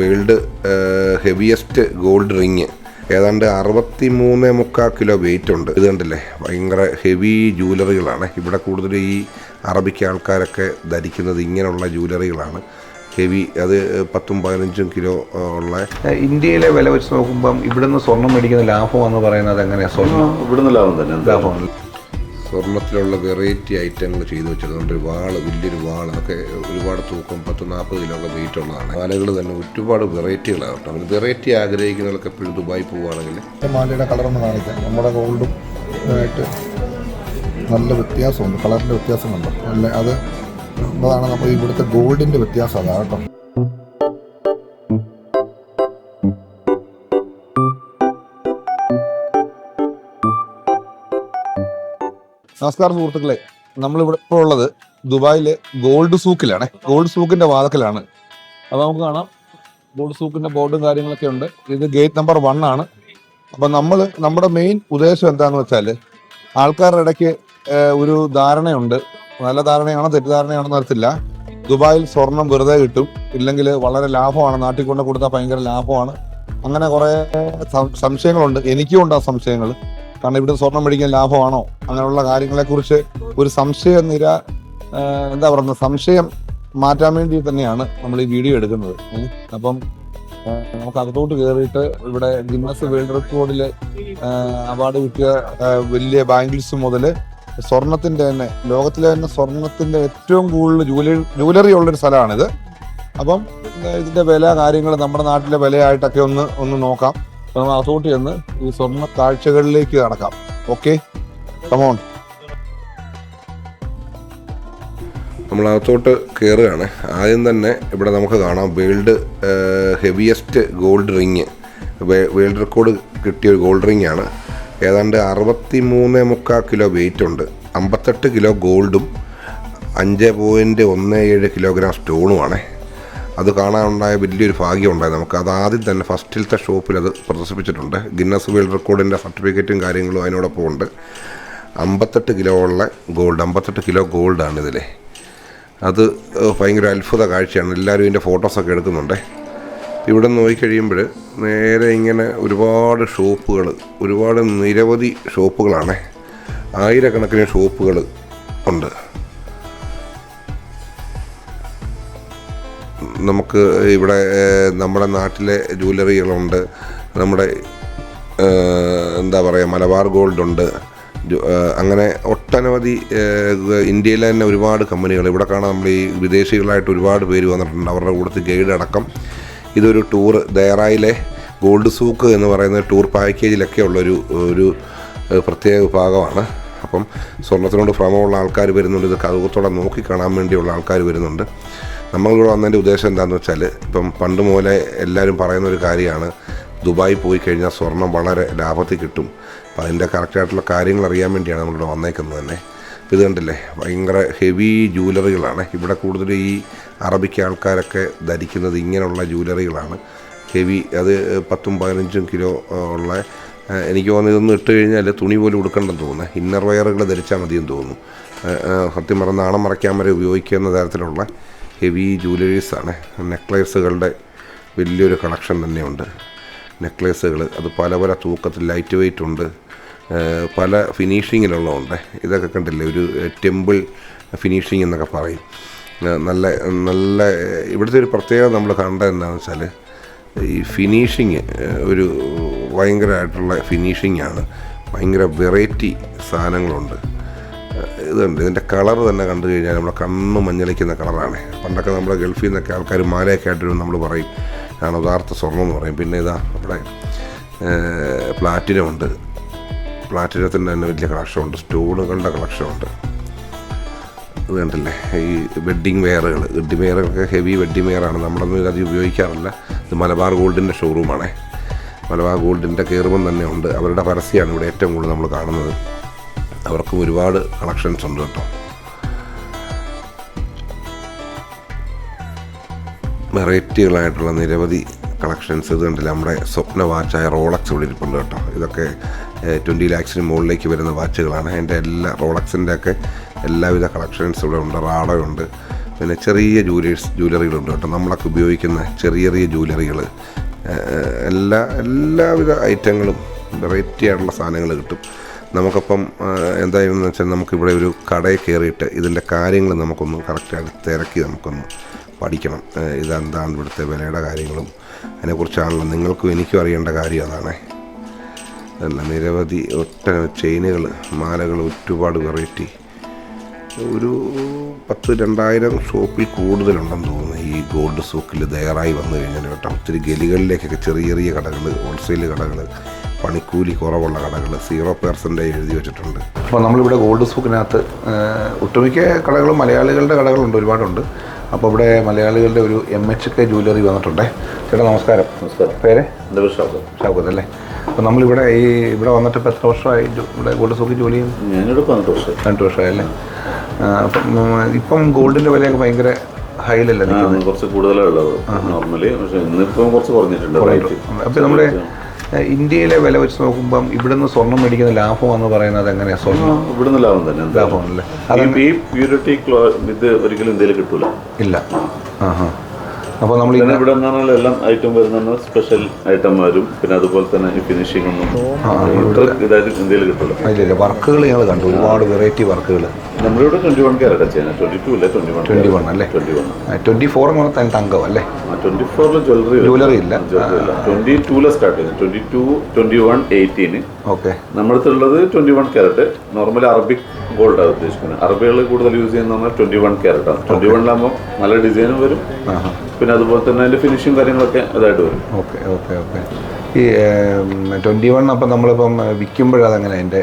World heaviest gold ring. ഏതാണ്ട് അറുപത്തി മൂന്ന് മുക്കാൽ കിലോ വെയിറ്റ് ഉണ്ട്. ഇത് കണ്ടില്ലേ? ഭയങ്കര ഹെവി ജൂവലറികളാണ് ഇവിടെ കൂടുതലും ഈ അറബിക്ക് ആൾക്കാരൊക്കെ ധരിക്കുന്നത് ഇങ്ങനെയുള്ള ജൂവലറികളാണ് ഹെവി അത് പത്തും പതിനഞ്ചും കിലോ ഉള്ള ഇന്ത്യയിലെ വില വെച്ച് നോക്കുമ്പം ഇവിടുന്ന് സ്വർണം മേടിക്കുന്ന ലാഭം എന്ന് പറയുന്നത് എങ്ങനെയാണ് സ്വർണം? ഇവിടുന്ന് ലാഭം തന്നെ? ലാഭമാണ്. സ്വർണത്തിലുള്ള വെറൈറ്റി ഐറ്റങ്ങൾ ചെയ്തു വെച്ചിട്ടുണ്ട്. ഒരു വാൾ വലിയൊരു വാൾ അതൊക്കെ ഒരുപാട് തൂക്കം പത്ത് നാൽപ്പത് കിലോ ഒക്കെ വെയിറ്റ് ഉള്ളതാണ്. മാലകൾ തന്നെ ഒരുപാട് വെറൈറ്റികളാണ് അങ്ങനെ വെറൈറ്റി ആഗ്രഹിക്കുന്നവർക്ക് എപ്പോഴും ദുബായി പോവുകയാണെങ്കിൽ മാലയുടെ കളറൊന്ന് കാണിക്കാം. നമ്മുടെ ഗോൾഡും ആയിട്ട് നല്ല വ്യത്യാസമുണ്ട്. കളറിന്റെ വ്യത്യാസം അല്ലേ അത് അതാണ് നമ്മൾ ഇവിടുത്തെ ഗോൾഡിന്റെ വ്യത്യാസം അതാണ് കേട്ടോ. നമസ്കാരം സുഹൃത്തുക്കളെ. നമ്മളിവിടെ ഇപ്പോൾ ഉള്ളത് ദുബായിലെ ഗോൾഡ് സൂക്കിലാണ്. ഗോൾഡ് സൂക്കിന്റെ വാതക്കലാണ്. അപ്പൊ നമുക്ക് കാണാം. ഗോൾഡ് സൂക്കിന്റെ ബോർഡും കാര്യങ്ങളൊക്കെ ഉണ്ട്. ഇത് ഗേറ്റ് നമ്പർ വൺ ആണ്. അപ്പൊ നമ്മൾ നമ്മുടെ മെയിൻ ഉദ്ദേശം എന്താന്ന് വെച്ചാൽ ആൾക്കാരുടെ ഇടയ്ക്ക് ഒരു ധാരണയുണ്ട്. നല്ല ധാരണയാണോ തെറ്റിദ്ധാരണയാണോ അറിയത്തില്ല. ദുബായിൽ സ്വർണം വെറുതെ കിട്ടും. ഇല്ലെങ്കിൽ വളരെ ലാഭമാണ്. നാട്ടിൽ കൊണ്ട് കൊടുത്താൽ ഭയങ്കര ലാഭമാണ്. അങ്ങനെ കുറെ സംശയങ്ങളുണ്ട്. എനിക്കും ഉണ്ട് ആ സംശയങ്ങൾ കാരണം ഇവിടെ സ്വർണം മേടിക്കാൻ ലാഭമാണോ? അങ്ങനെയുള്ള കാര്യങ്ങളെക്കുറിച്ച് ഒരു സംശയ നിര എന്താ പറയുന്നത് സംശയം മാറ്റാൻ വേണ്ടി തന്നെയാണ് നമ്മൾ ഈ വീഡിയോ എടുക്കുന്നത്. അപ്പം നമുക്ക് അകത്തോട്ട് കയറിയിട്ട് ഇവിടെ ഗിന്നസ് വേൾഡ് റെക്കോർഡിൽ അവാർഡ് കിട്ടിയ വലിയ ബാങ്കിൾസ് മുതൽ സ്വർണത്തിന്റെ തന്നെ ലോകത്തിലെ തന്നെ സ്വർണത്തിന്റെ ഏറ്റവും കൂടുതൽ ജൂവലറി ജൂവലറി ഉള്ളൊരു സ്ഥലമാണിത്. അപ്പം ഇതിന്റെ വില കാര്യങ്ങൾ നമ്മുടെ നാട്ടിലെ വിലയായിട്ടൊക്കെ ഒന്ന് ഒന്ന് നോക്കാം. നമ്മൾ അകത്തോട്ട് ചെന്ന് ഈ സ്വർണ കാഴ്ചകളിലേക്ക് നടക്കാം ഓക്കെ കമോൺ നമ്മൾ അകത്തോട്ട് കയറുകയാണ് ആദ്യം തന്നെ ഇവിടെ നമുക്ക് കാണാം world heaviest gold ring world record കിട്ടിയ ഒരു ഗോൾഡ് റിങ് ആണ്. ഏതാണ്ട് അറുപത്തി മൂന്ന് മുക്കാൽ കിലോ വെയിറ്റ് ഉണ്ട്. അമ്പത്തെട്ട് കിലോ ഗോൾഡും അഞ്ച് പോയിന്റ് ഒന്ന് ഏഴ് കിലോഗ്രാം സ്റ്റോണുമാണ് അത് കാണാനുണ്ടായ വലിയൊരു ഭാഗ്യം ഉണ്ടായി നമുക്ക്. അത് ആദ്യം തന്നെ ഫസ്റ്റിലത്തെ ഷോപ്പിൽ അത് പ്രദർശിപ്പിച്ചിട്ടുണ്ട്. ഗിന്നസ് വേൾഡ് റെക്കോർഡിന്റെ സർട്ടിഫിക്കറ്റും കാര്യങ്ങളും അതിനോടൊപ്പം ഉണ്ട്. അമ്പത്തെട്ട് കിലോ ഉള്ള ഗോൾഡ് അമ്പത്തെട്ട് കിലോ ഗോൾഡാണ് ഇതിലെ. അത് ഭയങ്കര അത്ഭുത കാഴ്ചയാണ്. എല്ലാവരും ഇതിന്റെ ഫോട്ടോസൊക്കെ എടുക്കുന്നുണ്ട്. ഇവിടെ നോക്കിക്കഴിയുമ്പോൾ നേരെ ഇങ്ങനെ ഒരുപാട് ഷോപ്പുകൾ ഒരുപാട് നിരവധി ഷോപ്പുകളാണ്. ആയിരക്കണക്കിന് ഷോപ്പുകൾ ഉണ്ട്. നമുക്ക് ഇവിടെ നമ്മുടെ നാട്ടിലെ ജ്വല്ലറികളുണ്ട്. നമ്മുടെ എന്താ പറയുക മലബാർ ഗോൾഡ് ഉണ്ട് അങ്ങനെ ഒട്ടനവധി ഇന്ത്യയിലെ തന്നെ ഒരുപാട് കമ്പനികൾ. ഇവിടെ കാണാൻ നമ്മൾ ഈ വിദേശികളായിട്ട് ഒരുപാട് പേര് വന്നിട്ടുണ്ട്. അവരുടെ കൂട്ടത്തിൽ ഗൈഡ് അടക്കം. ഇതൊരു ടൂർ ദയറായിലെ ഗോൾഡ് സൂക്ക് എന്ന് പറയുന്ന ടൂർ പാക്കേജിലൊക്കെ ഉള്ളൊരു ഒരു പ്രത്യേക വിഭാഗമാണ്. അപ്പം സ്വർണത്തിനോട് ഭ്രമമുള്ള ആൾക്കാർ വരുന്നുണ്ട്. ഇത് കൗതുകത്തോടെ നോക്കി കാണാൻ വേണ്ടിയുള്ള ആൾക്കാർ വരുന്നുണ്ട്. നമ്മളിവിടെ വന്നതിന്റെ ഉദ്ദേശം എന്താണെന്ന് വെച്ചാൽ ഇപ്പം പണ്ട് മുതലേ എല്ലാവരും പറയുന്ന ഒരു കാര്യമാണ് ദുബായി പോയി കഴിഞ്ഞാൽ സ്വർണം വളരെ ലാഭത്തിൽ കിട്ടും. അപ്പം അതിന്റെ കറക്റ്റായിട്ടുള്ള കാര്യങ്ങൾ അറിയാൻ വേണ്ടിയാണ് നമ്മളിവിടെ വന്നേക്കുന്നത് തന്നെ. ഇത് കണ്ടില്ലേ ഭയങ്കര ഹെവി ജൂവലറികളാണ് ഇവിടെ കൂടുതൽ ഈ അറബിക്ക് ആൾക്കാരൊക്കെ ധരിക്കുന്നത് ഇങ്ങനെയുള്ള ജൂവലറികളാണ് ഹെവി അത് പത്തും പതിനഞ്ചും കിലോ ഉള്ള എനിക്ക് തോന്നുന്നു ഇതൊന്നും ഇട്ട് കഴിഞ്ഞാൽ തുണി പോലും ഉടുക്കണ്ടെന്ന് തോന്നുന്നു. ഇന്നർ വയറുകൾ ധരിച്ചാൽ മതിയെന്ന് തോന്നുന്നു. സത്യം പറഞ്ഞാൽ നാണം മറയ്ക്കാൻ വരെ ഉപയോഗിക്കുന്ന തരത്തിലുള്ള ഹെവി ജൂവലറീസാണ്. നെക്ലേസുകളുടെ വലിയൊരു കളക്ഷൻ തന്നെയുണ്ട്. നെക്ലേസുകൾ അത് പല പല തൂക്കത്തിൽ ലൈറ്റ് വെയിറ്റ് ഉണ്ട്. പല ഫിനിഷിങ്ങിലുള്ളതുണ്ട്. ഇതൊക്കെ കണ്ടില്ലേ? ഒരു ടെമ്പിൾ ഫിനിഷിംഗ് എന്നൊക്കെ പറയും. നല്ല നല്ല ഇവിടുത്തെ ഒരു പ്രത്യേകത നമ്മൾ കണ്ടത് എന്താണെന്ന് വെച്ചാൽ ഈ ഫിനിഷിങ് ഒരു ഭയങ്കരമായിട്ടുള്ള ഫിനിഷിങ്ങാണ്. ഭയങ്കര വെറൈറ്റി സാധനങ്ങളുണ്ട്. ഇതുണ്ട്. ഇതിന്റെ കളർ തന്നെ കണ്ടു കഴിഞ്ഞാൽ നമ്മുടെ കണ്ണ് മഞ്ഞളിക്കുന്ന കളറാണ്. പണ്ടൊക്കെ നമ്മുടെ ഗൾഫിൽ നിന്നൊക്കെ ആൾക്കാർ മാലയൊക്കെ ആയിട്ട് നമ്മൾ പറയും ആണ് യഥാർത്ഥ സ്വർണം എന്ന് പറയും. പിന്നെ ഇതാ നമ്മുടെ പ്ലാറ്റിനം ഉണ്ട്. പ്ലാറ്റിനത്തിന്റെ തന്നെ വലിയ കളക്ഷനുണ്ട് സ്റ്റോണുകളുടെ കളക്ഷനുണ്ട് ഇത് കണ്ടില്ലേ? ഈ വെഡ്ഡിങ് വെയറുകൾ വെഡ്ഡിങ് വെയറൊക്കെ ഹെവി വെഡ്ഡിങ് വെയറാണ് നമ്മളൊന്നും അധികം ഉപയോഗിക്കാറില്ല. ഇത് മലബാർ ഗോൾഡിന്റെ ഷോറൂമാണേ മലബാർ ഗോൾഡിന്റെ കയറുമ്പം തന്നെ ഉണ്ട്. അവരുടെ പരസ്യമാണ് ഇവിടെ ഏറ്റവും കൂടുതൽ നമ്മൾ കാണുന്നത്. അവർക്കും ഒരുപാട് കളക്ഷൻസ് ഉണ്ട് കേട്ടോ. വെറൈറ്റികളായിട്ടുള്ള നിരവധി കളക്ഷൻസ് ഇത് കണ്ടില്ല? നമ്മുടെ സ്വപ്ന വാച്ചായ റോളക്സ് ഇവിടെ ഇരിപ്പുണ്ട് കേട്ടോ. ഇതൊക്കെ ട്വന്റി ലാക്സിന് മുകളിലേക്ക് വരുന്ന വാച്ചുകളാണ്. അതിന്റെ എല്ലാ റോളക്സിന്റെ ഒക്കെ എല്ലാവിധ കളക്ഷൻസ് ഇവിടെ ഉണ്ട്. റാഡോ ഉണ്ട്. പിന്നെ ചെറിയ ജൂലേഴ്സ് ജൂവലറികളുണ്ട് കേട്ടോ. നമ്മളൊക്കെ ഉപയോഗിക്കുന്ന ചെറിയ ചെറിയ ജൂവലറികൾ എല്ലാ എല്ലാവിധ ഐറ്റങ്ങളും വെറൈറ്റി ആയിട്ടുള്ള സാധനങ്ങൾ കിട്ടും. നമുക്കപ്പം എന്തായിരുന്നു വെച്ചാൽ നമുക്കിവിടെ ഒരു കടയിൽ കയറിയിട്ട് ഇതിന്റെ കാര്യങ്ങൾ നമുക്കൊന്ന് കറക്റ്റായിട്ട് തിരക്കി നമുക്കൊന്ന് പഠിക്കണം. ഇതെന്താണ് ഇവിടുത്തെ വിലയുടെ കാര്യങ്ങളും അതിനെക്കുറിച്ചാണല്ലോ നിങ്ങൾക്കും എനിക്കും അറിയേണ്ട കാര്യം അതാണ്. അല്ല നിരവധി ഒറ്റ ചെയിനുകൾ മാലകൾ ഒരുപാട് വെറൈറ്റി ഒരു പത്ത് രണ്ടായിരം ഷോപ്പിൽ കൂടുതലുണ്ടെന്ന് തോന്നുന്നു ഈ ഗോൾഡ് സൂക്കിൽ തയ്യാറായി വന്നു കഴിഞ്ഞാൽ കേട്ടോ. ഒത്തിരി ഗലികളിലേക്കൊക്കെ ചെറിയ ചെറിയ കടകൾ ഹോൾസെയിൽ കടകൾ പണിക്കൂലി കുറവുള്ള കടകൾ സീറോ പെർസെന്റേജ് എഴുതി വെച്ചിട്ടുണ്ട്. അപ്പോൾ നമ്മളിവിടെ ഗോൾഡ് സൂക്കിനകത്ത് ഒട്ടുമിക്ക കടകളും മലയാളികളുടെ കടകളുണ്ട് ഒരുപാടുണ്ട്. അപ്പോൾ ഇവിടെ മലയാളികളുടെ ഒരു എം എച്ച് കെ ജ്വല്ലറി വന്നിട്ടുണ്ടേ. ചേട്ടാ നമസ്കാരം. നമസ്കാരം. പേര്? എന്റെ പേര് അല്ലേ? അപ്പോൾ നമ്മളിവിടെ ഈ ഇവിടെ വന്നിട്ട് ഇപ്പോൾ എത്ര വർഷമായി ഇവിടെ ഗോൾഡ് സൂക്കി ജോലി ചെയ്യുന്നു? ഞാനിവിടെ പന്ത്രണ്ട് വർഷം രണ്ട് വർഷമായി അല്ലേ? അപ്പം ഇപ്പം ഗോൾഡിന്റെ വിലയൊക്കെ ഭയങ്കര ഹൈലല്ലേ കുറച്ച് കൂടുതലാണ് ഉള്ളത് നോർമലി പക്ഷേ ഇന്നിപ്പം കുറച്ച് കുറഞ്ഞിട്ടുണ്ട് അപ്പോൾ നമ്മുടെ ഇന്ത്യയിലെ വില വെച്ച് നോക്കുമ്പം ഇവിടുന്ന് സ്വർണം മേടിക്കുന്ന ലാഭം എന്ന് പറയുന്നത് എങ്ങനെയാണ് സ്വർണം? ഇവിടുന്ന് ലാഭം തന്നെ ലാഭമാണല്ലേ? ഈ പ്യൂരിറ്റി ഇത് ഒരിക്കലും ഇന്ത്യയിൽ കിട്ടൂല. ഇല്ല. ആ ഹാ അപ്പോൾ നമ്മൾ പിന്നെ ഇവിടെ നിന്നാണല്ലോ എല്ലാം ഐറ്റം വരുന്ന സ്പെഷ്യൽ ഐറ്റം വരും പിന്നെ അതുപോലെ തന്നെ ഈ ഫിനിഷിംഗ് ഒന്നും ഇതായിട്ട് ഇന്ത്യയിൽ അതിലില്ല വർക്കുകൾ ഞങ്ങൾ കണ്ടു. ഒരുപാട് വെറൈറ്റി വർക്കുകൾ. നമ്മളിവിടെ ട്വന്റി വൺ ക്യാരറ്റ് ചെയ്യുന്നത്. ട്വന്റി ടു അല്ലേ? ട്വന്റി വൺ ട്വന്റി വൺ അല്ലേ? ട്വന്റി വൺ ട്വന്റി ഫോർ എന്ന് പറഞ്ഞാൽ തങ്കം അല്ലേ? ട്വന്റി ഫോറിൽ ജ്വല്ലറി ഇല്ല. ജ്വല്ലറി ഇല്ല. ട്വന്റി ടൂലെ സ്റ്റാർട്ട് ചെയ്യുന്നത് twenty two twenty one eighteen okay നമ്മളടുത്തുള്ളത് twenty one carat normally Arabic gold ആണ് ഉദ്ദേശിക്കുന്നത്. അറബികൾ കൂടുതൽ യൂസ് ചെയ്യുന്ന പറഞ്ഞാൽ ട്വന്റി വൺ ക്യാരറ്റ് ആണ് ട്വന്റി വണ്ണിലാകുമ്പോൾ നല്ല ഡിസൈനും വരും. പിന്നെ അതുപോലെ തന്നെ അതിന്റെ ഫിനിഷിങ് കാര്യങ്ങളൊക്കെ ഇതായിട്ട് വരും. ഓക്കെ ഓക്കെ ഓക്കെ ഈ ട്വന്റി വൺ അപ്പം നമ്മളിപ്പം വിൽക്കുമ്പോഴത് അങ്ങനെ അതിന്റെ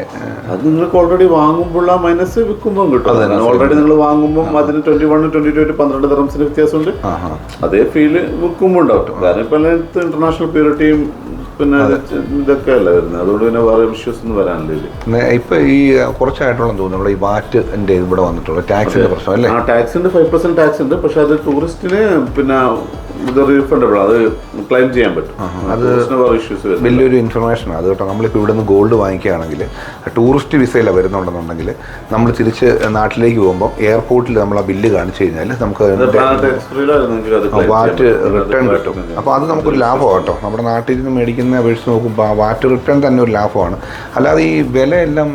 അത് നിങ്ങൾക്ക് ഓൾറെഡി വാങ്ങുമ്പോൾ ആ മൈനസ് വിൽക്കുമ്പോൾ കിട്ടും. ഓൾറെഡി നിങ്ങൾ വാങ്ങുമ്പോൾ അതിന് ട്വന്റി വൺ ട്വന്റി ടു പന്ത്രണ്ട് തെറംസിന് വ്യത്യാസമുണ്ട്. അതേ ഫീൽ വിൽക്കുമ്പോൾ ഉണ്ടാവും കാരണം ഇപ്പം ഇന്റർനാഷണൽ പ്യൂരിറ്റിയും പിന്നെ ഇതൊക്കെ അല്ല വരുന്നത്. അതുകൊണ്ട് പിന്നെ വേറെ ഇഷ്യൂസ് ഒന്നും വരാനില്ല ഇപ്പം ഈ കുറച്ചായിട്ടുള്ള തോന്നുന്നു. നമ്മുടെ ഈ വാറ്റിന്റെ ഇവിടെ വന്നിട്ടുള്ള ടാക്സിന്റെ പ്രശ്നം അല്ലേ? ആ ടാക്സിന്റെ ഫൈവ് പെർസെന്റ് ടാക്സ് ഉണ്ട്. പക്ഷെ അത് ടൂറിസ്റ്റിന് പിന്നെ ഇത് റീഫണ്ടബിൾ അത് ക്ലെയിം ചെയ്യാൻ പറ്റും. അത് ഇഷ്യൂസ് വലിയൊരു ഇൻഫർമേഷൻ അത് കേട്ടോ നമ്മളിപ്പോൾ ഇവിടെ നിന്ന് ഗോൾഡ് വാങ്ങിക്കുകയാണെങ്കിൽ ടൂറിസ്റ്റ് വിസയിലാണ് വരുന്നുണ്ടെന്നുണ്ടെങ്കിൽ നമ്മൾ തിരിച്ച് നാട്ടിലേക്ക് പോകുമ്പോൾ എയർപോർട്ടിൽ നമ്മൾ ആ ബില്ല് കാണിച്ചു കഴിഞ്ഞാൽ നമുക്ക് വാറ്റ് റിട്ടേൺ കിട്ടും. അപ്പോൾ അത് നമുക്കൊരു ലാഭമാണ് കേട്ടോ. നമ്മുടെ നാട്ടിൽ നിന്ന് മേടിക്കുന്ന അപേക്ഷിച്ച് നോക്കുമ്പോൾ ആ വാറ്റ് റിട്ടേൺ തന്നെ ഒരു ലാഭമാണ്. അല്ലാതെ ഈ വില എല്ലാം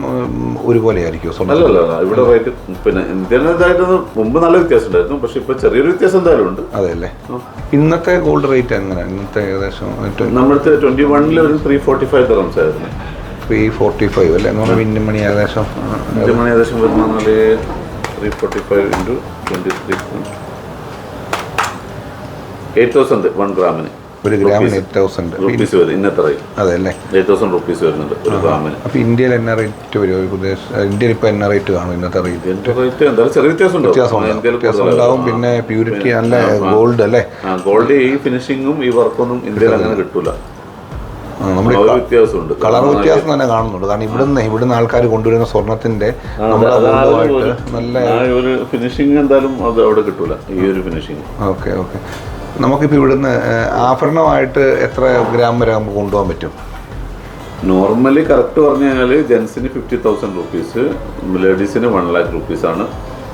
ഒരുപോലെ സ്വർണം അല്ലല്ല ഇവിടെ റേറ്റ് പിന്നെ ഇന്ത്യയിലായിട്ട് മുമ്പ് നല്ല വ്യത്യാസം ഉണ്ടായിരുന്നു പക്ഷെ ഇപ്പൊ ചെറിയൊരു വ്യത്യാസം എന്തായാലും ഉണ്ട്. അതെ അല്ലേ? ഇന്നത്തെ ഗോൾഡ് റേറ്റ് എങ്ങനെ? ഇന്നത്തെ ഏകദേശം നമ്മുടെ ട്വന്റി വണ്ണിൽ ഒരു ത്രീ ഫോർട്ടി ഫൈവ് തറംസ് ആയിരുന്നു. ത്രീ ഫോർട്ടി ഫൈവ് അല്ലേ? നമ്മുടെ മിന്നും മണി ഏകദേശം മിന്നും മണി ഏകദേശം വരുന്നാൽ three forty five into twenty three eight thousand one ഗ്രാമിന് ഒരു ഗ്രാമിന് എയ്റ്റ് തൗസൻഡ് റുപ്പീസ് വരും ഇന്നത്തെ റേറ്റ് അതെ അല്ലേ എയ്റ്റ് തൗസൻഡ് റുപ്പീസ് വരുന്നുണ്ട് ഒരു ഗ്രാമിന്. അപ്പോൾ ഇന്ത്യയിൽ എന്നാ റേറ്റ് വരും? ഒരു ഇന്ത്യയിൽ ഇപ്പോൾ എന്നാ റേറ്റ് കാണും ഇന്നത്തെ റേറ്റ് ഇതിന്റെ റേറ്റ് എന്തായാലും ചെറിയ വ്യത്യാസം വ്യത്യാസം. ഉണ്ടാവും പിന്നെ പ്യൂരിറ്റി അല്ല ഗോൾഡ് അല്ലേ? ഗോൾഡ് ഈ ഫിനിഷിങ്ങും ഈ വർക്കൊന്നും ഇന്ത്യയിൽ അങ്ങനെ കിട്ടൂല. നമ്മുടെ കളർ വ്യത്യാസം തന്നെ കാണുന്നുണ്ട്. കാരണം ഇവിടുന്ന് ഇവിടുന്ന് ആൾക്കാർ കൊണ്ടുവരുന്ന സ്വർണത്തിന്റെ നമ്മുടെ ഒരു- നല്ല ഫിനിഷിംഗ് ഒരു ഫിനിഷിങ് എന്തായാലും അത് അവിടെ കിട്ടൂല. ഈ ഒരു ഫിനിഷിംഗ് ഓക്കെ ഓക്കെ. നമുക്കിപ്പോൾ ഇവിടുന്ന് ആഭരണമായിട്ട് എത്ര ഗ്രാം വരെ നമുക്ക് കൊണ്ടുപോകാൻ പറ്റും? നോർമലി കറക്റ്റ് പറഞ്ഞു കഴിഞ്ഞാൽ ജെൻസിന് ഫിഫ്റ്റി തൗസൻഡ് റുപ്പീസ് ലേഡീസിന് വൺ ലാക്ക് റുപ്പീസ് ആണ്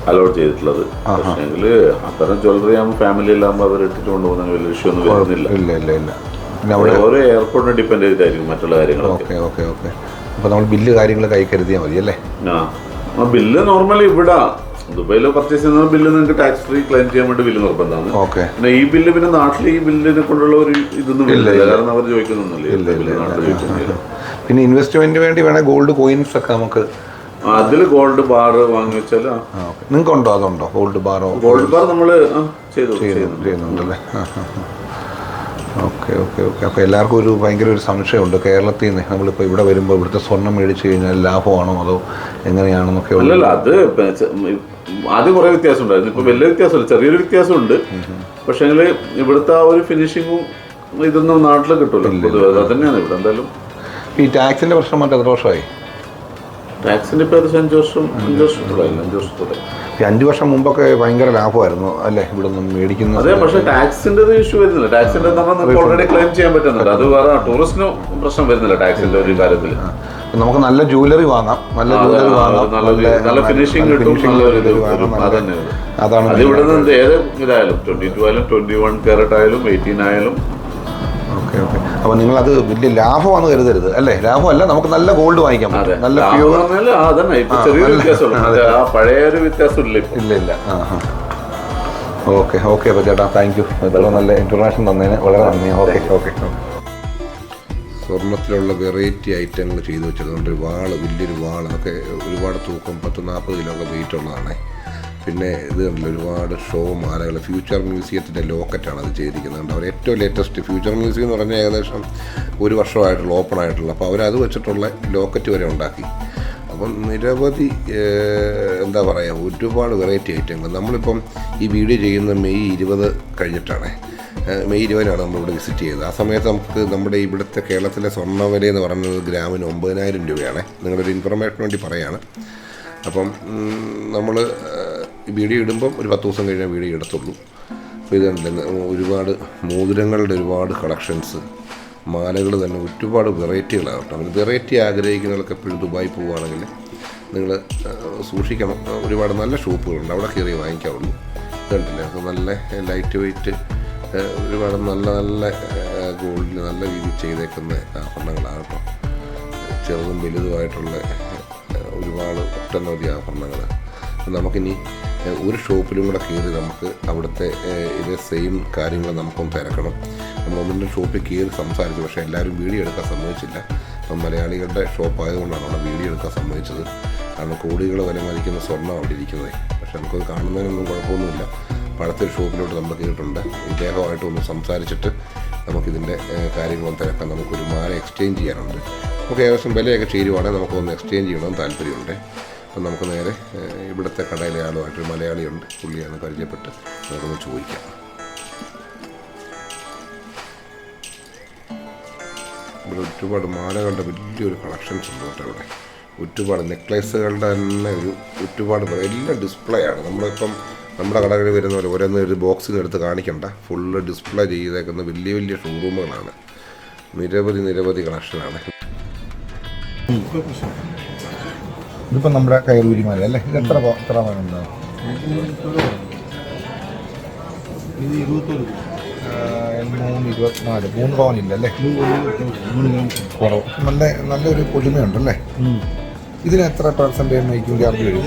അലോട്ട് ചെയ്തിട്ടുള്ളത്. പക്ഷേങ്കിൽ അത്തരം ജ്വല്ലറി ആകുമ്പോൾ ഫാമിലി ഇല്ലാകുമ്പോൾ അവർ ഇട്ടിട്ട് കൊണ്ടുപോകുന്ന വലിയ ഇഷ്യൂ ഒന്നും വരുന്നില്ല. ഇല്ല ഇല്ല ഇല്ല. ഓരോ എയർപോർട്ടിനെ ഡിപ്പെൻഡ് ചെയ്തിട്ടായിരിക്കും മറ്റുള്ള കാര്യങ്ങൾ ഓക്കെ ഓക്കെ ഓക്കെ. അപ്പോൾ നമ്മൾ ബില്ല് കാര്യങ്ങൾ കൈ കരുതിയാൽ മതി അല്ലേ? ആ. ബില്ല് നോർമലി ഇവിടെ. ദുബൈയിൽ പർച്ചേസ് ചെയ്യുന്ന ബില്ല് നിങ്ങൾക്ക് ടാക്സ് ഫ്രീ ക്ലെയിം ചെയ്യാൻ വേണ്ടി ബില്ല് നിർബന്ധമാണ്. ഓക്കെ പിന്നെ ഈ ബില്ല് പിന്നെ നാട്ടിൽ ഈ ബില്ലിനെ കൊണ്ടുള്ള ഒരു ഇതൊന്നും ഇല്ല. കാരണം അവർ ചോദിക്കുന്നൊന്നുമില്ല ബില്ല് നാട്ടിൽ ചോദിക്കുന്നില്ല. പിന്നെ ഇൻവെസ്റ്റ്മെന്റിന് വേണ്ടി വേണേ ഗോൾഡ് കോയിൻസ് ഒക്കെ നമുക്ക് അതിൽ ഗോൾഡ് ബാർ വാങ്ങി വെച്ചാൽ നിങ്ങൾക്ക് ഉണ്ടോ അതുണ്ടോ? ഗോൾഡ് ബാറോ ഗോൾഡ് ബാർ നമ്മൾ ചെയ്യുന്നുണ്ടല്ലേ? ഓക്കെ ഓക്കെ ഓക്കെ അപ്പോൾ എല്ലാവർക്കും ഒരു ഭയങ്കര ഒരു സംശയമുണ്ട്. കേരളത്തിൽ നിന്ന് നമ്മളിപ്പോൾ ഇവിടെ വരുമ്പോൾ ഇവിടുത്തെ സ്വർണം മേടിച്ച് കഴിഞ്ഞാൽ ലാഭമാണോ അതോ എങ്ങനെയാണെന്നൊക്കെ അല്ലല്ല അത് ആദ്യം കുറെ വ്യത്യാസം ഉണ്ടായിരുന്നു ഇപ്പൊ വലിയ വ്യത്യാസമില്ല. ചെറിയൊരു വ്യത്യാസമുണ്ട്. പക്ഷേങ്കിൽ ഇവിടുത്തെ ആ ഒരു ഫിനിഷിങ്ങും ഇതൊന്നും നാട്ടിൽ കിട്ടില്ല പൊതുവെ അത് തന്നെയാണ്. ഇവിടെ എന്തായാലും ഈ ടാക്സിന്റെ പ്രശ്നം മറ്റേ എത്ര വർഷമായി? ടാക്സിന്റെ ഇപ്പൊ ഏകദേശം അഞ്ച് വർഷം അഞ്ച് വർഷത്തോളായില്ല അഞ്ച് വർഷത്തോളായി ഈ അഞ്ച് വർഷം മുമ്പൊക്കെ ഭയങ്കര ലാഭമായിരുന്നു അല്ലേ? ഇവിടെ നിന്ന് മേടിക്കുന്ന അതെ പക്ഷെ ടാക്സിന്റെ ഇഷ്യൂ വരുന്നില്ല. ടാക്സിന്റെ ഓൾറെഡി ക്ലെയിം ചെയ്യാൻ പറ്റുന്നുണ്ട് അത് വേറെ ടൂറിസ്റ്റിന് പ്രശ്നം വരുന്നില്ല ടാക്സിന്റെ ഒരു കാര്യത്തിൽ നമുക്ക് നല്ല ജൂവലറി വാങ്ങാം. നല്ല ജുവലറി വാങ്ങാം. നല്ല ഫിനിഷിംഗ്. അതാണ് അത് ഇവിടെ നിന്ന് ഏത് ഇതായാലും ട്വന്റി ടു ആയാലും ട്വന്റി വൺ കാരറ്റ് ആയാലും എയ്റ്റീൻ ആയാലും. ഓക്കെ ഓക്കെ അപ്പൊ നിങ്ങൾ അത് വലിയ ലാഭമാണ് കരുതരുത് അല്ലേ? ലാഭമല്ല നമുക്ക് നല്ല ഗോൾഡ് വാങ്ങിക്കാൻ പറ്റും നല്ല പ്യൂർ പഴയ ഒരു ഇല്ല ഇല്ല. ആ ഓക്കെ ഓക്കെ അപ്പോൾ ചേട്ടാ താങ്ക് യു നല്ല ഇൻഫർമേഷൻ തന്നതിന് വളരെ നന്ദി. ഓക്കെ ഓക്കെ സ്വർണത്തിലുള്ള വെറൈറ്റി ഐറ്റങ്ങൾ ചെയ്തു വെച്ചിട്ടുണ്ട്. വാൾ വലിയൊരു വാൾ അതൊക്കെ ഒരുപാട് തൂക്കം പത്ത് നാൽപ്പത് കിലോ ഒക്കെ വെയിറ്റ് ഉള്ളതാണ്. പിന്നെ ഇത് കണ്ടില്ല ഒരുപാട് ഷോ മാലകൾ ഫ്യൂച്ചർ മ്യൂസിയത്തിന്റെ ലോക്കറ്റാണ് അത് ചെയ്തിരിക്കുന്നത് അവർ ഏറ്റവും ലേറ്റസ്റ്റ് ഫ്യൂച്ചർ മ്യൂസിയം എന്ന് പറഞ്ഞാൽ ഏകദേശം ഒരു വർഷമായിട്ടുള്ള ഓപ്പൺ ആയിട്ടുള്ള. അപ്പോൾ അവരത് വെച്ചിട്ടുള്ള ലോക്കറ്റ് വരെ ഉണ്ടാക്കി. അപ്പം നിരവധി എന്താ പറയുക ഒരുപാട് വെറൈറ്റി ഐറ്റങ്ങൾ നമ്മളിപ്പം ഈ വീഡിയോ ചെയ്യുന്ന മെയ് ഇരുപത് കഴിഞ്ഞിട്ടാണ്. മെയ് ഇരുപതിനാണ് നമ്മളിവിടെ വിസിറ്റ് ചെയ്തത്. ആ സമയത്ത് നമുക്ക് നമ്മുടെ ഇവിടുത്തെ കേരളത്തിലെ സ്വർണ വില എന്ന് പറയുന്നത് ഗ്രാമിന് ഒമ്പതിനായിരം രൂപയാണ്. നിങ്ങളൊരു ഇൻഫർമേഷൻ വേണ്ടി പറയാണ്. അപ്പം നമ്മൾ വീഡിയോ ഇടുമ്പം ഒരു പത്ത് ദിവസം കഴിഞ്ഞാൽ വീഡിയോ എടുത്തുള്ളൂ. അപ്പോൾ ഇത് ഒരുപാട് മോതിരങ്ങളുടെ ഒരുപാട് കളക്ഷൻസ് മാലകൾ തന്നെ ഒരുപാട് വെറൈറ്റികളാണ് കേട്ടോ. അങ്ങനെ വെറൈറ്റി ആഗ്രഹിക്കുന്നവർക്ക് എപ്പോഴും ദുബായി പോവുകയാണെങ്കിൽ നിങ്ങൾ സൂക്ഷിക്കണം. ഒരുപാട് നല്ല ഷോപ്പുകളുണ്ട്. അവിടെ കയറി വാങ്ങിക്കാവുള്ളൂ. കണ്ടില്ലേ അപ്പോൾ നല്ല ലൈറ്റ് വെയിറ്റ് ഒരുപാട് നല്ല നല്ല ഗോൾഡിൽ നല്ല രീതിയിൽ ചെയ്തേക്കുന്ന ആഭരണങ്ങളാണ് കേട്ടോ ചെറുതും വലുതുമായിട്ടുള്ള ഒരുപാട് ഒട്ടനവധി ആഭരണങ്ങൾ നമുക്കിനി ഒരു ഷോപ്പിലും കൂടെ കയറി നമുക്ക് അവിടുത്തെ ഇത് സെയിം കാര്യങ്ങൾ നമുക്കൊന്ന് തിരക്കണം. നമ്മൾ ഒന്നിന്റെ ഷോപ്പിൽ കയറി സംസാരിച്ചു. പക്ഷേ എല്ലാവരും വീഡിയോ എടുക്കാൻ സമ്മതിച്ചില്ല. അപ്പം മലയാളികളുടെ ഷോപ്പ് ആയതുകൊണ്ടാണ് അവിടെ വീഡിയോ എടുക്കാൻ സമ്മതിച്ചത്. കാരണം കോടികൾ വില മതിക്കുന്ന സ്വർണം അവിടെ ഇരിക്കുന്നത്. പക്ഷേ നമുക്കത് കാണുന്നതിനൊന്നും കുഴപ്പമൊന്നുമില്ല. അടുത്തൊരു ഷോപ്പിലോട്ട് നമ്മൾ കയറിയിട്ടുണ്ട് ഇദ്ദേഹമായിട്ട് ഒന്ന് സംസാരിച്ചിട്ട് നമുക്കിതിന്റെ കാര്യങ്ങളും തിരക്കാൻ നമുക്കൊരു മാല എക്സ്ചേഞ്ച് ചെയ്യാനുണ്ട്. നമുക്ക് ഏകദേശം വിലയൊക്കെ ചേരുവാണെങ്കിൽ നമുക്കൊന്ന് എക്സ്ചേഞ്ച് ചെയ്യണമെന്ന് താല്പര്യമുണ്ട്. അപ്പം നമുക്ക് നേരെ ഇവിടുത്തെ കടയിലെ ആളുമായിട്ടൊരു മലയാളിയുണ്ട്. പുള്ളിയാണ് പരിചയപ്പെട്ട് നമുക്കൊന്ന് ചോദിക്കാം. ഇവിടെ ഒരുപാട് മാലകളുടെ വലിയൊരു കളക്ഷൻസ് ഉണ്ട് കേട്ടോ ഇവിടെ ഒരുപാട് നെക്ലേസുകളുടെ തന്നെ ഒരു ഒരുപാട് എല്ലാം ഡിസ്പ്ലേ ആണ്. നമ്മളിപ്പം നമ്മുടെ കടകളിൽ വരുന്ന പോലെ ഓരോന്ന് ഒരു ബോക്സിന് എടുത്ത് കാണിക്കണ്ട. ഫുള്ള് ഡിസ്പ്ലേ ചെയ്തേക്കുന്ന വലിയ വലിയ ഷോറൂമുകളാണ് നിരവധി നിരവധി കളക്ഷനാണ് ഇതിപ്പോൾ നമ്മുടെ കയറൂരിമാല അല്ലേ? ഇത് എത്ര എത്ര പവനുണ്ട് ഇത് ഇരുപത്തൊരു മൂന്ന് ഇരുപത്തിനാല്. മൂന്ന് പവനില്ല അല്ലേ? കുറവ്. നല്ല നല്ലൊരു പൊലിമയുണ്ട് അല്ലേ ഇതിന് എത്ര പെർസെന്റേജ് മേക്കിംഗ് ചാർജ് വരും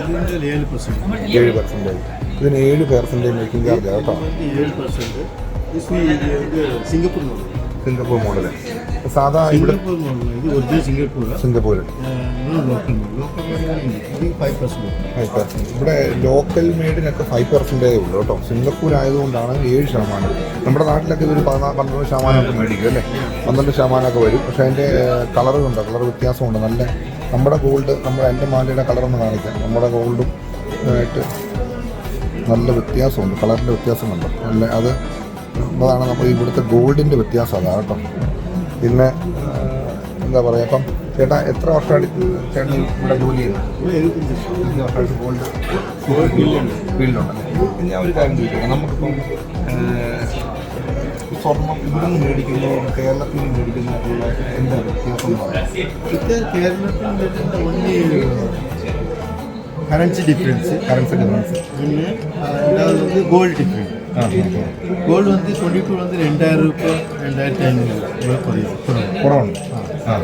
ഏഴ് പെർസെന്റേജ് ഇതിന് ഏഴ് പേർസെന്റ് മേക്കിംഗ് ചാർജ് കേട്ടോ. Percent Singapore model Singapore model സാധാ ഇവിടെ സിംഗപ്പൂർ പെർസെന്റ് പെർസെന്റ് ഇവിടെ ലോക്കൽ മെയ്ഡിനൊക്കെ ഫൈവ് പെർസെന്റേജ് ഉള്ളൂ കേട്ടോ. സിംഗപ്പൂർ ആയതുകൊണ്ടാണ് ഏഴ് ശതമാനം. നമ്മുടെ നാട്ടിലൊക്കെ ഇതൊരു പതിനാ പന്ത്രണ്ട് ശതമാനമൊക്കെ മേടിക്കും അല്ലേ? പന്ത്രണ്ട് ശതമാനമൊക്കെ വരും. പക്ഷേ അതിന്റെ കളറുണ്ട് കളർ വ്യത്യാസമുണ്ട്. നല്ല നമ്മുടെ ഗോൾഡ് നമ്മുടെ എന്റെ മാലയുടെ കളറൊന്ന് കാണിക്കാം നമ്മുടെ ഗോൾഡും ആയിട്ട് നല്ല വ്യത്യാസമുണ്ട്. കളറിന്റെ വ്യത്യാസമുണ്ട്. നല്ല അത് അതാണ് നമ്മൾ ഇവിടുത്തെ ഗോൾഡിന്റെ വ്യത്യാസം അതാണ് കേട്ടോ. പിന്നെ എന്താ പറയുക അപ്പം ചേട്ടാ എത്ര വർഷമായിട്ട് ചേട്ടൻ ഇവിടെ ജോലി ചെയ്യുന്നത് ഗോൾഡ് ഫീൽഡുണ്ടല്ലേ ഞാൻ ഒരു കാര്യം ചോദിക്കാം നമുക്കിപ്പം സ്വർണം ഇവിടെ നിന്ന് മേടിക്കുന്നതോ കേരളത്തിൽ നിന്ന് മേടിക്കുന്ന എന്താ വ്യത്യാസം കേരളത്തിൽ വരുന്ന only currency difference currency difference പിന്നെ ரெண்டாவது வந்து கோல்டு டிஃப்ரெண்ட் ആ கோல்டு வந்து டுவெண்ட்டி டூ வந்து ரெண்டாயிரம் ரூபாய் ரெண்டாயிரத்தி ஐநூறு ரூபாய் குறையும் കുറവുണ്ട് ആ ആ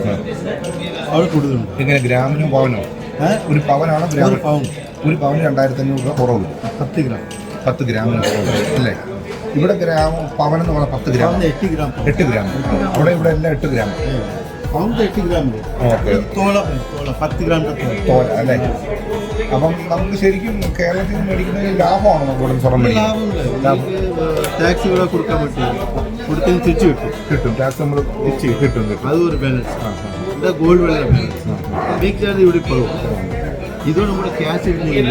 അവിടെ കൂടുതലുണ്ട് ഇങ്ങനെ ഗ്രാമിനോ പവനോ ഏ? ഒരു പവനാണോ ഒരു ഗ്രാം പൗൺ ഒരു പവന് രണ്ടായിരത്തി അഞ്ഞൂറ് രൂപ കുറവ് വരും. പത്ത് ഗ്രാം പത്ത് ഗ്രാമിന് കുറവ് വരും. അല്ലേ ഇവിടെ ഗ്രാം പവൻ എന്ന് പറഞ്ഞാൽ പത്ത് ഗ്രാം പൗണ്ട് എട്ട് ഗ്രാം പൗണ്ട് എട്ട് ഗ്രാം അവിടെ ഇവിടെ എല്ലാം എട്ട് ഗ്രാം പൗണ്ട് എട്ട് ഗ്രാം വരും ഓക്കെ തോള തോള പത്ത് ഗ്രാം തോള തോല അല്ലേ അപ്പം നമുക്ക് ശരിക്കും കേരളത്തിൽ നിന്ന് മേടിക്കുന്ന ലാഭമാണ് നമുക്ക് ലാഭമില്ല ടാക്സ് ഇവിടെ കൊടുക്കാൻ പറ്റും കൊടുത്തതിന് തിരിച്ചു കിട്ടും. കിട്ടും. ടാക്സ് നമ്മൾ തിരിച്ച് കിട്ടും കിട്ടും. അത് ഒരു ബാലൻസ് ഇത് ഗോൾഡ് വില ബാലൻസ് ചാർജ് ഇവിടെ കുറവ് ഇത് നമ്മുടെ cash ഇടുന്നെങ്കിൽ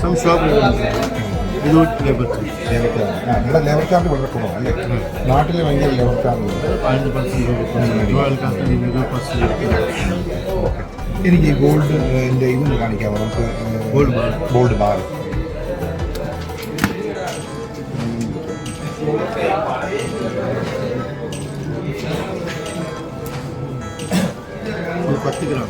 some shop without labour charge labour charge ആ ഇവിടെ ലേബർ ചാർജ് വളരെ കുറവാണ് അല്ലേ? നാട്ടിൽ ഭയങ്കര ലേബർ ചാർജ് പതിനഞ്ച് പെർസെന്റ് ഓക്കെ. എനിക്ക് ഗോൾഡ് എന്റെ ഇതൊന്ന് കാണിക്കാമോ നമുക്ക് ഗോൾഡ് ബാർ ഗോൾഡ് ബാർ പത്ത് ഗ്രാം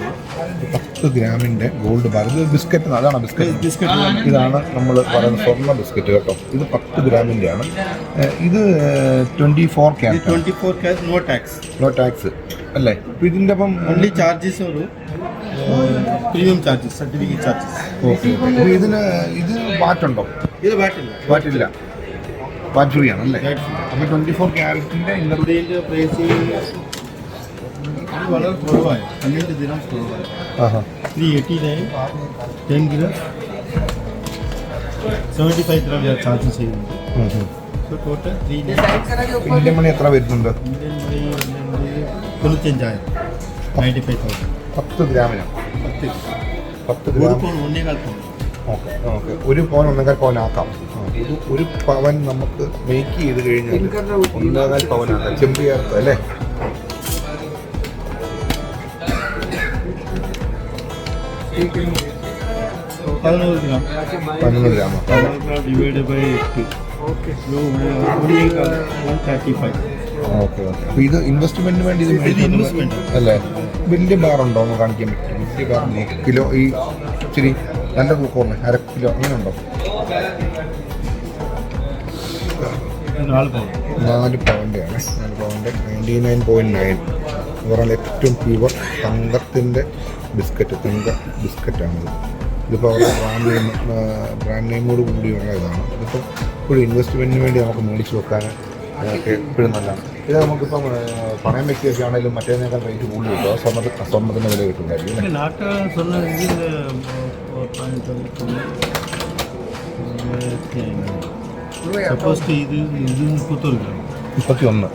പത്ത് ഗ്രാമിന്റെ ഗോൾഡ് ബാർ ഇത് ബിസ്ക്കറ്റ് അതാണ് ബിസ്ക്കറ്റ്. ബിസ്ക്കറ്റ് ഇതാണ് നമ്മൾ പറയുന്ന സ്വർണ ബിസ്ക്കറ്റ് കേട്ടോ. ഇത് പത്ത് ഗ്രാമിന്റെ ആണ് ഇത് twenty four carat twenty four cash no tax no tax അല്ലേ? ഇതിന്റെ ഇതിന്റെ അപ്പം ഓൺലി ചാർജസ് ഒരു premium charges certificate charges. Okay ഇതിന് ഇത് വാറ്റുണ്ടോ? ഇത് ബാറ്റില്ല വാറ്റില്ല. വാറ്റ് ഫ്രീ ആണ് അല്ലേ VAT free. അപ്പൊ ട്വന്റി ഫോർ ക്യാരറ്റിന്റെ ഇന്നർ ഇന്ത്യയിലെ പ്രൈസ് വളരെ കുറവായി. പന്ത്രണ്ട് ദിനം കുറവായി. ആഹാ. Three eighty nine ten gram seventy five gram ഞാൻ ചാർജ് ചെയ്യുന്നത് ടോട്ടൽ ത്രീ ഇന്ത്യൻ മണി എത്ര വരുന്നുണ്ട്? ഇന്ത്യൻ മണി തൊണ്ണൂറ്റഞ്ചായിരം നയന്റി ഫൈവ് തൗസൻഡ് പത്ത് ഗ്രാമിനാണ് പത്ത്. പത്ത് ഒരു ഗ്രാം. ഓക്കെ പവൻ ഒന്നേകാൽ പവൻ ആക്കാം ഇത് ഒരു പവൻ നമുക്ക് മേക്ക് ചെയ്ത് കഴിഞ്ഞാൽ ഒന്നേകാൽ പവനാക്കാം ചെമ്പ് ചേർത്ത് അല്ലേ? പതിനോറ് ഗ്രാം. പതിനൊന്ന് ഗ്രാം ഡിവൈഡ് ബൈ എട്ട് ഓക്കെ. ഓക്കെ ഇത് ഇൻവെസ്റ്റ്മെന്റിന് വേണ്ടി ഇത് ഇൻവെസ്റ്റ്മെന്റ് അല്ലേ? വലിയ ബാറുണ്ടോ എന്ന് കാണിക്കാൻ പറ്റും വലിയ ബാർ കിലോ ഈ ഇച്ചിരി നല്ല തൂക്കമുണ്ട് അര കിലോ അങ്ങനെ ഉണ്ടോ നാല് പവന്റെ ആണ് നാല് പവന്റെ. നയന്റി നയൻ പോയിന്റ് നയൻ എന്ന് പറഞ്ഞാൽ ഏറ്റവും പ്യുവർ തങ്കത്തിന്റെ ബിസ്ക്കറ്റ്. തങ്ക ബിസ്ക്കറ്റാണിത് ഇതിപ്പോൾ അവരുടെ ബ്രാൻഡ് നെയിം ബ്രാൻഡ് നെയിമോട് കൂടിയുള്ള ഇതാണ്. ഇതിപ്പോൾ ഇപ്പോഴും ഇൻവെസ്റ്റ്മെന്റിന് വേണ്ടി നമുക്ക് മേടിച്ച് വെക്കാൻ എപ്പോഴും നല്ലതാണ്. ഇത് നമുക്കിപ്പം പണയം വ്യക്തിയൊക്കെ ആണെങ്കിലും മറ്റേതിനേക്കാൾ റേറ്റ് കൂടുതൽ കിട്ടും ആ സ്വർണത്തിന് വില കിട്ടുന്നുണ്ടായിരിക്കും നാട്ടു മുപ്പത്തിയൊന്ന്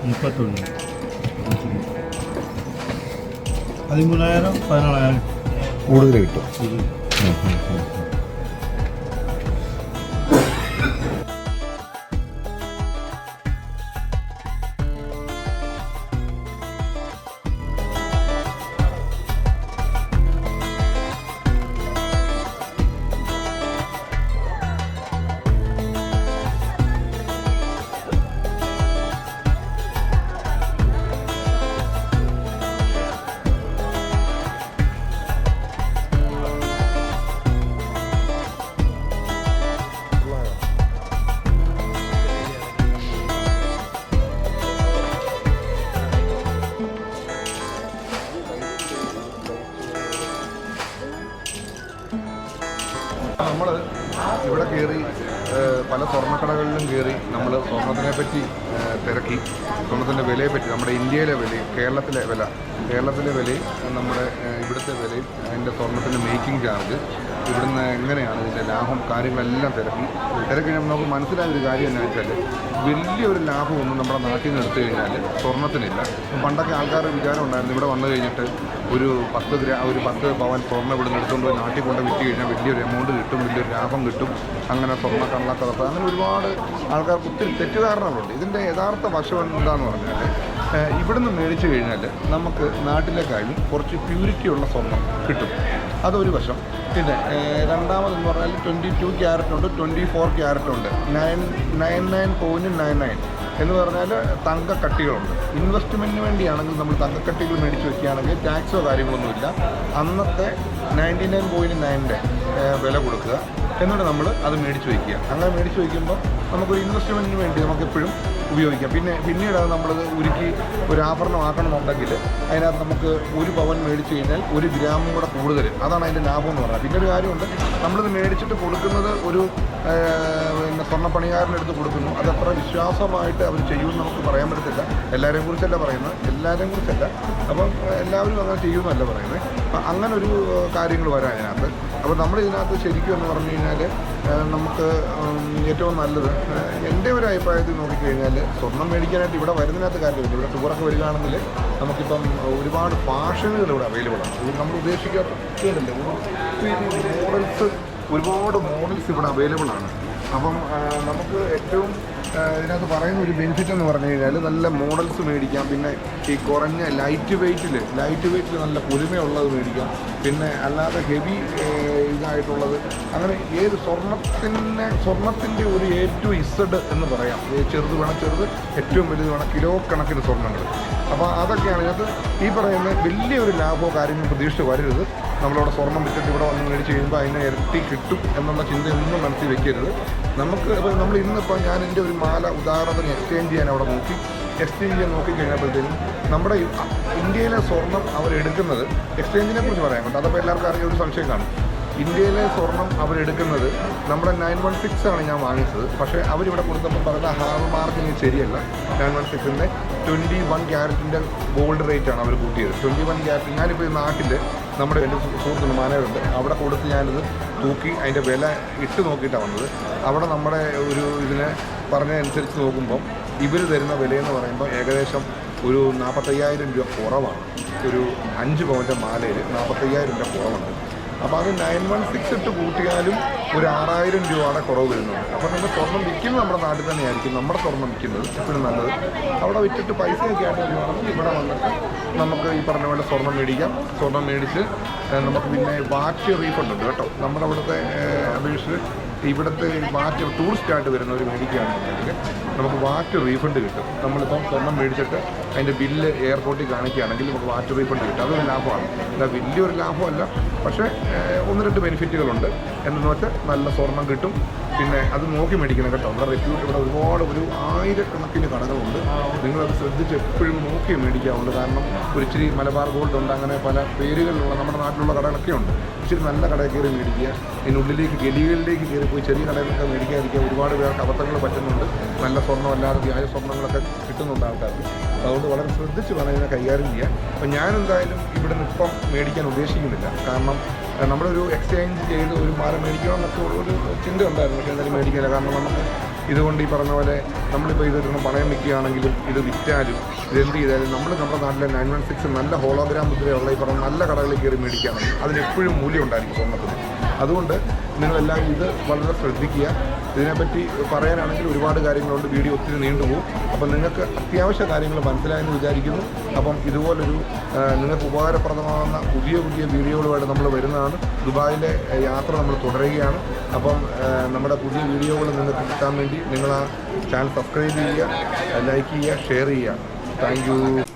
പതിമൂന്നായിരം പതിനാലായിരം. കൂടുതൽ കിട്ടും. കയറി പല സ്വർണക്കടകളിലും കയറി നമ്മൾ സ്വർണത്തിനെ പറ്റി തിരക്കി. സ്വർണത്തിന്റെ വിലയെ പറ്റി നമ്മുടെ ഇന്ത്യയിലെ വിലയും കേരളത്തിലെ വില കേരളത്തിലെ വിലയും നമ്മുടെ ഇവിടുത്തെ വിലയും അതിന്റെ സ്വർണത്തിന്റെ മേക്കിംഗ് ചാർജ് ഇവിടുന്ന് എങ്ങനെയാണ് ഇതിന്റെ ലാഭം കാര്യങ്ങളെല്ലാം തിരക്കി. തിരക്കി നമുക്ക് മനസ്സിലായ ഒരു കാര്യം എന്നാ വെച്ചാൽ വലിയൊരു ലാഭമൊന്നും നമ്മുടെ നാട്ടിൽ നിന്ന് എടുത്തു കഴിഞ്ഞാൽ സ്വർണത്തിനില്ല പണ്ടൊക്കെ ആൾക്കാരുടെ വിചാരം ഉണ്ടായിരുന്നു ഇവിടെ വന്നു കഴിഞ്ഞിട്ട് ഒരു പത്ത് ഗ്രാ ഒരു പത്ത് പവൻ സ്വർണം ഇവിടെ നിന്ന് എടുത്തുകൊണ്ട് നാട്ടിൽ കൊണ്ട് വിറ്റ് കഴിഞ്ഞാൽ വലിയൊരു എമൗണ്ട് കിട്ടും വലിയൊരു ലാഭം കിട്ടും. അങ്ങനെ സ്വർണ കള്ളക്കടത്ത് അങ്ങനെ ഒരുപാട് ആൾക്കാർക്ക് ഒത്തിരി തെറ്റിദ്ധാരണകളുണ്ട്. ഇതിന്റെ യഥാർത്ഥ വശം എന്താണെന്ന് പറഞ്ഞാൽ ഇവിടുന്ന് മേടിച്ചു കഴിഞ്ഞാൽ നമുക്ക് നാട്ടിലേക്കാളും കുറച്ച് പ്യൂരിറ്റിയുള്ള സ്വർണം കിട്ടും. അതൊരു വശം. പിന്നെ രണ്ടാമതെന്ന് പറഞ്ഞാൽ ട്വന്റി ടു ക്യാരറ്റ് ഉണ്ട് ട്വന്റി ഫോർ ക്യാരറ്റ് ഉണ്ട്. Nine nine nine point nine nine എന്ന് പറഞ്ഞാൽ തങ്കക്കട്ടികളുണ്ട്. ഇൻവെസ്റ്റ്മെന്റിന് വേണ്ടിയാണെങ്കിൽ നമ്മൾ തങ്കക്കട്ടികൾ മേടിച്ച് വെക്കുകയാണെങ്കിൽ ടാക്സോ കാര്യങ്ങളൊന്നുമില്ല. അന്നത്തെ നയന്റി നയൻ പോയിന്റ് നയന്റെ വില കൊടുക്കുക. എന്നിട്ട് നമ്മൾ അത് മേടിച്ച് വയ്ക്കുക അങ്ങനെ മേടിച്ച് വയ്ക്കുമ്പോൾ നമുക്കൊരു ഇൻവെസ്റ്റ്മെന്റിന് വേണ്ടി നമുക്ക് എപ്പോഴും ഉപയോഗിക്കാം. പിന്നെ പിന്നീട് അത് നമ്മളത് ഉരുക്കി ഒരു ആഭരണമാക്കണമെന്നുണ്ടെങ്കിൽ അതിനകത്ത് നമുക്ക് ഒരു പവൻ മേടിച്ചു കഴിഞ്ഞാൽ ഒരു ഗ്രാമം കൂടെ കൂടുതൽ അതാണ് അതിന്റെ ലാഭം എന്ന് പറയുന്നത് പിന്നെ ഒരു കാര്യമുണ്ട് നമ്മളിത് മേടിച്ചിട്ട് കൊടുക്കുന്നത് ഒരു പിന്നെ സ്വർണപ്പണിക്കാരനെടുത്ത് കൊടുക്കുന്നു. അതത്ര വിശ്വാസമായിട്ട് അവർ ചെയ്യുമെന്ന് നമുക്ക് പറയാൻ പറ്റത്തില്ല. എല്ലാവരെയും കുറിച്ചല്ല പറയുന്നത്. എല്ലാവരെയും കുറിച്ചല്ല. അപ്പം എല്ലാവരും അങ്ങനെ ചെയ്യുമെന്നല്ല പറയുന്നത്. അപ്പം അങ്ങനെ ഒരു കാര്യങ്ങൾ വരാം അതിനകത്ത്. അപ്പോൾ നമ്മൾ ഇതിനകത്ത് ശരിക്കും എന്ന് പറഞ്ഞു കഴിഞ്ഞാൽ നമുക്ക് ഏറ്റവും നല്ലത്. എന്റെ ഒരു അഭിപ്രായത്തിൽ നോക്കിക്കഴിഞ്ഞാൽ സ്വർണം മേടിക്കാനായിട്ട് ഇവിടെ വരുന്നതിനകത്ത് കാര്യമില്ല. ഇവിടെ ടൂറൊക്കെ വരികയാണെങ്കിൽ നമുക്കിപ്പം ഒരുപാട് ഫാഷനുകൾ ഇവിടെ അവൈലബിൾ ആണ് നമ്മൾ ഉദ്ദേശിക്കാത്ത മോഡൽസ് ഒരുപാട് മോഡൽസ് ഇവിടെ അവൈലബിൾ ആണ്. അപ്പം നമുക്ക് ഏറ്റവും ഇതിനകത്ത് പറയുന്ന ഒരു ബെനിഫിറ്റ് എന്ന് പറഞ്ഞു കഴിഞ്ഞാൽ നല്ല മോഡൽസ് മേടിക്കാം. പിന്നെ ഈ കുറഞ്ഞ ലൈറ്റ് വെയ്റ്റിൽ ലൈറ്റ് വെയ്റ്റിൽ നല്ല പൊലിമയുള്ളത് മേടിക്കാം. പിന്നെ അല്ലാതെ ഹെവി ഇതായിട്ടുള്ളത്. അങ്ങനെ ഏത് സ്വർണത്തിന്റെ സ്വർണത്തിന്റെ ഒരു എ ടു ഇസഡ് എന്ന് പറയാം. ചെറുത് വേണം ചെറുത് ഏറ്റവും വലുത് വേണം കിലോ കണക്കിന് സ്വർണങ്ങൾ അപ്പോൾ അതൊക്കെയാണ് ഇതിനകത്ത് ഈ പറയുന്ന വലിയൊരു ലാഭമോ കാര്യങ്ങളോ പ്രതീക്ഷിച്ച് വരരുത്. നമ്മളവിടെ സ്വർണം വിറ്റിട്ട് ഇവിടെ വന്ന് മേടിച്ച് കഴിയുമ്പോൾ അതിനെ ഇരട്ടി കിട്ടും എന്നുള്ള ചിന്തയൊന്നും മനസ്സിൽ വെക്കരുത്. നമുക്ക് നമ്മൾ ഇന്നിപ്പോൾ ഞാൻ എന്റെ ഒരു മാല ഉദാഹരണത്തിന് എക്സ്ചേഞ്ച് ചെയ്യാൻ അവിടെ നോക്കി. എക്സ്ചേഞ്ച് ചെയ്യാൻ നോക്കി കഴിഞ്ഞപ്പോഴത്തേക്കും നമ്മുടെ ഇന്ത്യയിലെ സ്വർണം അവരെടുക്കുന്നത് എക്സ്ചേഞ്ചിനെ കുറിച്ച് പറയാൻ കേട്ടോ. അതപ്പോൾ എല്ലാവർക്കും അറിയാൻ ഒരു സംശയം കാണും. ഇന്ത്യയിലെ സ്വർണം അവരെടുക്കുന്നത് നമ്മുടെ നയൻ വൺ സിക്സ് ആണ് ഞാൻ വാങ്ങിച്ചത്. പക്ഷേ അവരിവിടെ കൊടുത്തപ്പോൾ പറഞ്ഞ ഹാൾ മാർക്കിങ് ശരിയല്ല. നയൻ വൺ സിക്സിന്റെ ട്വന്റി വൺ ക്യാരറ്റിന്റെ ഗോൾഡ് റേറ്റ് ആണ് അവർ കൂട്ടിയത്. ട്വന്റി വൺ ക്യാരറ്റ് ഞാനിപ്പോൾ നാട്ടിൽ നമ്മുടെ എന്റെ സുഹൃത്ത് മാനേജറുണ്ട്. അവിടെ കൊടുത്ത് ഞാനിത് തൂക്കി അതിന്റെ വില ഇട്ട് നോക്കിയിട്ടാണ് വന്നത്. അവിടെ നമ്മുടെ ഒരു ഇതിനെ പറഞ്ഞതനുസരിച്ച് നോക്കുമ്പം ഇവർ തരുന്ന വിലയെന്ന് പറയുമ്പോൾ ഏകദേശം ഒരു നാൽപ്പത്തയ്യായിരം രൂപ കുറവാണ്. ഒരു അഞ്ച് പവന്റെ മാലയിൽ നാൽപ്പത്തയ്യായിരം രൂപ കുറവുണ്ട് അപ്പോൾ അത് നയൻ വൺ സിക്സ് ഇട്ട് കൂട്ടിയാലും ഒരു ആറായിരം രൂപയുടെ കുറവ് വരുന്നുണ്ട്. അപ്പോൾ നമ്മൾ സ്വർണം വിൽക്കുന്നത് നമ്മുടെ നാട്ടിൽ തന്നെയായിരിക്കും. നമ്മുടെ സ്വർണം വിൽക്കുന്നത് എപ്പോഴും നല്ലത്. അവിടെ വിറ്റിട്ട് പൈസയൊക്കെ ആയിട്ട് വരുവാണെങ്കിൽ ഇവിടെ വന്നിട്ട് നമുക്ക് ഈ പറഞ്ഞ പോലെ സ്വർണം മേടിക്കാം. സ്വർണം മേടിച്ച് നമുക്ക് പിന്നെ വാറ്റ് റീഫണ്ട് ഉണ്ട് കേട്ടോ. നമ്മുടെ അവിടുത്തെ അപേക്ഷിച്ച് ഇവിടുത്തെ വാറ്റ് ടൂറിസ്റ്റ് ആയിട്ട് വരുന്ന ഒരു മേടിക്കുകയാണെന്നുണ്ടെങ്കിൽ നമുക്ക് വാറ്റ് റീഫണ്ട് കിട്ടും. നമ്മളിപ്പം സ്വർണം മേടിച്ചിട്ട് അതിന്റെ ബില്ല് എയർപോർട്ടിൽ കാണിക്കുകയാണെങ്കിൽ നമുക്ക് വാറ്റ് റീഫണ്ട് കിട്ടും. അതൊരു ലാഭമാണ്. എന്നാൽ വലിയൊരു ലാഭമല്ല. പക്ഷേ ഒന്ന് രണ്ട് ബെനിഫിറ്റുകളുണ്ട്. എന്തെന്ന് വെച്ചാൽ നല്ല സ്വർണം കിട്ടും. പിന്നെ അത് നോക്കി മേടിക്കണം കേട്ടോ. നമ്മുടെ റെപ്യൂട്ട് ഇവിടെ ഒരുപാട് ഒരു ആയിരക്കണക്കിന് കടകളുണ്ട്. നിങ്ങളത് ശ്രദ്ധിച്ച് എപ്പോഴും നോക്കി മേടിക്കാവുള്ളൂ കാരണം ഒരു ഇച്ചിരി മലബാർ ഗോൾഡ് ഉണ്ട് അങ്ങനെ പല പേരുകളിലുള്ള നമ്മുടെ നാട്ടിലുള്ള കടകളൊക്കെ ഉണ്ട്. ഇച്ചിരി നല്ല കടയിൽ കയറി മേടിക്കുക. ഇതിനുള്ളിലേക്ക് ഗലികളിലേക്ക് കയറി പോയി ചെറിയ കടയിലൊക്കെ മേടിക്കാതിരിക്കുക ഒരുപാട് പേർക്ക് അബദ്ധങ്ങൾ പറ്റുന്നുണ്ട്. നല്ല സ്വർണം അല്ലാതെ വ്യാജ സ്വർണങ്ങളൊക്കെ കിട്ടുന്നുണ്ട് ആൾക്കാർക്ക്. അതുകൊണ്ട് വളരെ ശ്രദ്ധിച്ച് വേണം ഇതിനെ കൈകാര്യം ചെയ്യാൻ. അപ്പം ഞാൻ എന്തായാലും ഇവിടെ നിന്ന് ഇപ്പം മേടിക്കാൻ ഉദ്ദേശിക്കുന്നില്ല. കാരണം നമ്മളൊരു എക്സ്ചേഞ്ച് ചെയ്ത് ഒരു മാല മേടിക്കണമെന്നൊക്കെ ഉള്ളൊരു ചിന്ത ഉണ്ടായിരുന്നു. പക്ഷേ എന്തായാലും മേടിക്കില്ല. കാരണം നമുക്ക് ഇതുകൊണ്ട് ഈ പറഞ്ഞ പോലെ നമ്മളിപ്പോൾ ഇതൊരെണ്ണം പണയം വെക്കുകയാണെങ്കിലും ഇത് വിറ്റാലും ഇതെന്ത് ചെയ്താലും നമ്മൾ നമ്മുടെ നാട്ടിലെ നയൻ വൺ സിക്സ് നല്ല ഹോളോഗ്രാം മുദ്രയുള്ള ഈ പറഞ്ഞ നല്ല കടകളിൽ കയറി മേടിക്കുകയാണെങ്കിൽ അതിന് എപ്പോഴും മൂല്യം ഉണ്ടായിരിക്കും സ്വർണത്തിന്. അതുകൊണ്ട് നിങ്ങളെല്ലാം ഇത് വളരെ ശ്രദ്ധിക്കുക. ഇതിനെപ്പറ്റി പറയാനാണെങ്കിൽ ഒരുപാട് കാര്യങ്ങളുണ്ട്. വീഡിയോ ഒത്തിരി നീണ്ടുപോകും. അപ്പം നിങ്ങൾക്ക് അത്യാവശ്യ കാര്യങ്ങൾ മനസ്സിലായെന്ന് വിചാരിക്കുന്നു. അപ്പം ഇതുപോലൊരു നിങ്ങൾക്ക് ഉപകാരപ്രദമാകുന്ന പുതിയ പുതിയ വീഡിയോകളുമായിട്ട് നമ്മൾ വരുന്നതാണ്. ദുബായിലെ യാത്ര നമ്മൾ തുടരുകയാണ്. അപ്പം നമ്മുടെ പുതിയ വീഡിയോകൾ നിങ്ങൾക്ക് കിട്ടാൻ വേണ്ടി നിങ്ങൾ ആ ചാനൽ സബ്സ്ക്രൈബ് ചെയ്യുക ലൈക്ക് ചെയ്യുക ഷെയർ ചെയ്യുക. താങ്ക്